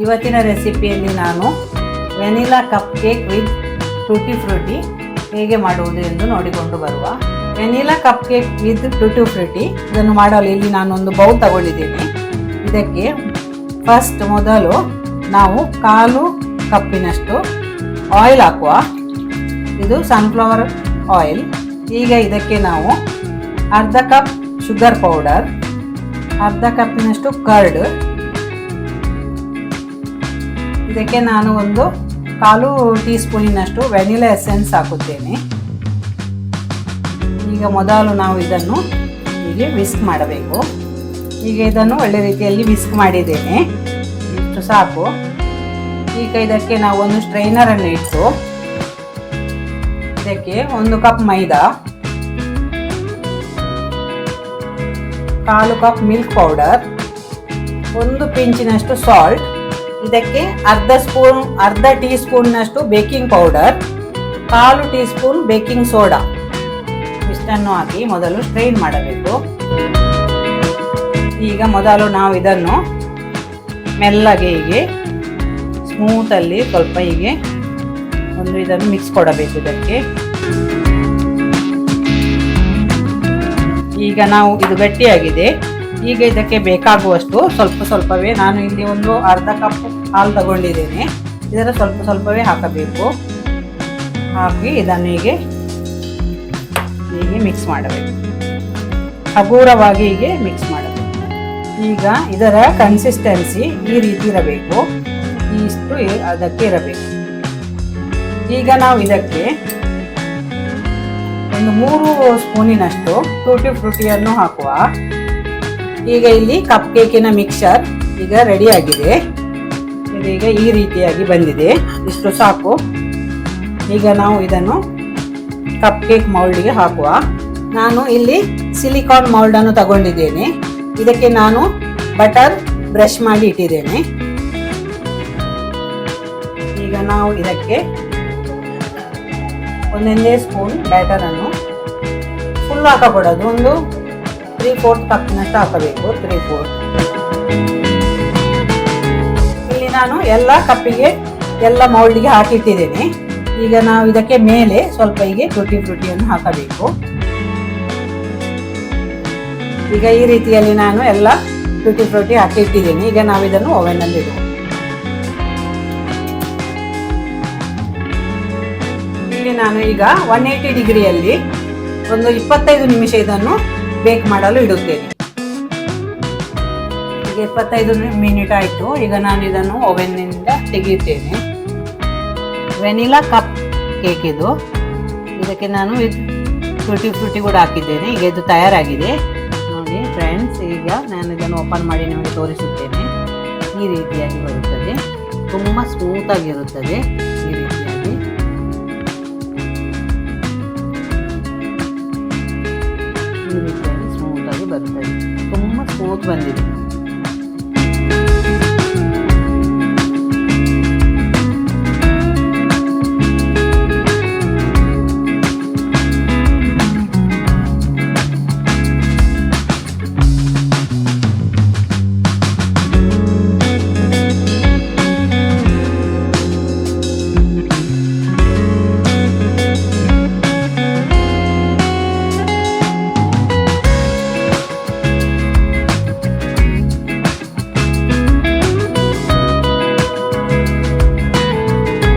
ಇವತ್ತಿನ ರೆಸಿಪಿಯಲ್ಲಿ ನಾನು vanilla cup cake with tutti frutti ಹೇಗೆ ಮಾಡುವುದು ಎಂದು ನೋಡಿಕೊಂಡು ಬರುವ vanilla cup cake with tutti frutti ಇದನ್ನು ಮಾಡಲು ಇಲ್ಲಿ ನಾನೊಂದು ಬೌಲ್ ತಗೊಂಡಿದ್ದೇನೆ. ಇದಕ್ಕೆ ಫಸ್ಟ್ ಮೊದಲು ನಾವು ಕಾಲು ಕಪ್ಪಿನಷ್ಟು ಆಯಿಲ್ ಹಾಕುವ. ಇದು ಸನ್ಫ್ಲವರ್ ಆಯಿಲ್ ಈಗ ಇದಕ್ಕೆ ನಾವು ಅರ್ಧ ಕಪ್ ಶುಗರ್ ಪೌಡರ್ ಅರ್ಧ ಕಪ್ಪಿನಷ್ಟು ಕರ್ಡ್. ಇದಕ್ಕೆ ನಾನು ಒಂದು ಕಾಲು ಟೀ ಸ್ಪೂನಿನಷ್ಟು ವೆನಿಲಾ ಎಸೆನ್ಸ್ ಹಾಕುತ್ತೇನೆ. ಈಗ ಮೊದಲು ನಾವು ಇದನ್ನು ಹೀಗೆ ವಿಸ್ಕ್ ಮಾಡಬೇಕು. ಈಗ ಇದನ್ನು ಒಳ್ಳೆ ರೀತಿಯಲ್ಲಿ ವಿಸ್ಕ್ ಮಾಡಿದ್ದೇನೆ. ಇಷ್ಟು ಸಾಕು. ಈಗ ಇದಕ್ಕೆ ನಾವು ಒಂದು ಸ್ಟ್ರೈನರನ್ನು ಇಟ್ಟು, ಇದಕ್ಕೆ ಒಂದು ಕಪ್ ಮೈದಾ. ಕಾಲು ಕಪ್ ಮಿಲ್ಕ್ ಪೌಡರ್, ಒಂದು ಪಿಂಚಿನಷ್ಟು ಸಾಲ್ಟ್ ಇದಕ್ಕೆ ಅರ್ಧ ಸ್ಪೂನ್, ಅರ್ಧ ಟೀ ಸ್ಪೂನ್ನಷ್ಟು ಬೇಕಿಂಗ್ ಪೌಡರ್, ಕಾಲು ಟೀ ಸ್ಪೂನ್ ಬೇಕಿಂಗ್ ಸೋಡಾ. ಇಷ್ಟನ್ನು ಹಾಕಿ ಮೊದಲು ಸ್ಟ್ರೈನ್ ಮಾಡಬೇಕು. ಈಗ ಮೊದಲು ನಾವು ಇದನ್ನು ಮೆಲ್ಲಗೆ ಹೀಗೆ ಸ್ಮೂತಲ್ಲಿ ಸ್ವಲ್ಪ ಹೀಗೆ ಒಂದು ಇದನ್ನು ಮಿಕ್ಸ್ ಕೊಡಬೇಕು ಇದಕ್ಕೆ. ಈಗ ನಾವು ಇದು ಗಟ್ಟಿಯಾಗಿದೆ. ಈಗ ಇದಕ್ಕೆ ಬೇಕಾಗುವಷ್ಟು ಸ್ವಲ್ಪ ಸ್ವಲ್ಪವೇ ನಾನು ಇಲ್ಲಿ ಒಂದು ಅರ್ಧ ಕಪ್ ಹಾಲು ತಗೊಂಡಿದ್ದೇನೆ. ಇದರ ಸ್ವಲ್ಪ ಸ್ವಲ್ಪವೇ ಹಾಕಬೇಕು. ಹಾಕಿ ಇದನ್ನು ಹೀಗೆ ಹೀಗೆ ಮಿಕ್ಸ್ ಮಾಡಬೇಕು. ಹಗುರವಾಗಿ ಹೀಗೆ ಮಿಕ್ಸ್ ಮಾಡಬೇಕು. ಈಗ ಇದರ ಕನ್ಸಿಸ್ಟೆನ್ಸಿ ಈ ರೀತಿ ಇರಬೇಕು. ಇಷ್ಟು ಅದಕ್ಕೆ ಇರಬೇಕು. ಈಗ ನಾವು ಇದಕ್ಕೆ ಒಂದು ಮೂರು ಸ್ಪೂನಿನಷ್ಟು ಟೂಟಿ ಫ್ರೂಟಿಯನ್ನು ಹಾಕುವ. ಈಗ ಇಲ್ಲಿ ಕಪ್ ಕೇಕಿನ ಮಿಕ್ಸರ್ ಈಗ ರೆಡಿ ಆಗಿದೆ. ಇದೀಗ ಈ ರೀತಿಯಾಗಿ ಬಂದಿದೆ. ಇಷ್ಟು ಸಾಕು. ಈಗ ನಾವು ಇದನ್ನು ಕಪ್ ಕೇಕ್ ಮೌಲ್ಡಿಗೆ ಹಾಕುವ. ನಾನು ಇಲ್ಲಿ ಸಿಲಿಕಾನ್ ಮೌಲ್ಡ್ ಅನ್ನು ತಗೊಂಡಿದ್ದೇನೆ. ಇದಕ್ಕೆ ನಾನು ಬಟರ್ ಬ್ರಷ್ ಮಾಡಿ ಇಟ್ಟಿದ್ದೇನೆ. ಈಗ ನಾವು ಇದಕ್ಕೆ ಒಂದೊಂದೇ ಸ್ಪೂನ್ ಬ್ಯಾಟರ್ ಅನ್ನು ಫುಲ್ ಹಾಕಬಾರದು. ಒಂದು ತ್ರೀ ಫೋರ್ತ್ ಕಪ್ನಷ್ಟು ಹಾಕಬೇಕು. ತ್ರೀ ಫೋರ್ತ್ ಇಲ್ಲಿ ನಾನು ಎಲ್ಲ ಕಪ್ಪಿಗೆ ಎಲ್ಲ ಮೌಲ್ಡಿಗೆ ಹಾಕಿಟ್ಟಿದ್ದೇನೆ. ಈಗ ನಾವು ಇದಕ್ಕೆ ಮೇಲೆ ಸ್ವಲ್ಪ ಹೀಗೆ ಟುಟಿ ಫ್ರೂಟಿಯನ್ನು ಹಾಕಬೇಕು. ಈಗ ಈ ರೀತಿಯಲ್ಲಿ ನಾನು ಎಲ್ಲ ಟುಟಿ ಫ್ರೂಟಿ ಹಾಕಿಟ್ಟಿದ್ದೇನೆ. ಈಗ ನಾವು ಇದನ್ನು ಓವೆನಲ್ಲಿ ನಾನು ಈಗ ಒನ್ ಏಯ್ಟಿ ಡಿಗ್ರಿಯಲ್ಲಿ ಒಂದು ಇಪ್ಪತ್ತೈದು ನಿಮಿಷ ಇದನ್ನು ಬೇಕ್ ಮಾಡಲು ಇಡುತ್ತೇನೆ. ಈಗ ಇಪ್ಪತ್ತೈದು ಮಿನಿಟ್ ಆಯಿತು. ಈಗ ನಾನು ಇದನ್ನು ಓವೆನ್ನಿಂದ ತೆಗೆಯುತ್ತೇನೆ. ವೆನಿಲಾ ಕಪ್ ಕೇಕ್ ಇದು. ಇದಕ್ಕೆ ನಾನು ಇದು ಫ್ರೂಟಿ ಫ್ರೂಟಿ ಕೂಡ ಹಾಕಿದ್ದೇನೆ. ಈಗ ಇದು ತಯಾರಾಗಿದೆ. ನೋಡಿ ಫ್ರೆಂಡ್ಸ್ ಈಗ ನಾನು ಇದನ್ನು ಓಪನ್ ಮಾಡಿ ನಿಮಗೆ ತೋರಿಸುತ್ತೇನೆ. ಈ ರೀತಿಯಾಗಿ ಬರುತ್ತದೆ. ತುಂಬ ಸ್ಮೂತಾಗಿರುತ್ತದೆ ಬರ್ತಾ ಇದೆ ತುಂಬ ಸ್ಮೂತ್ ಬಂದಿದೆ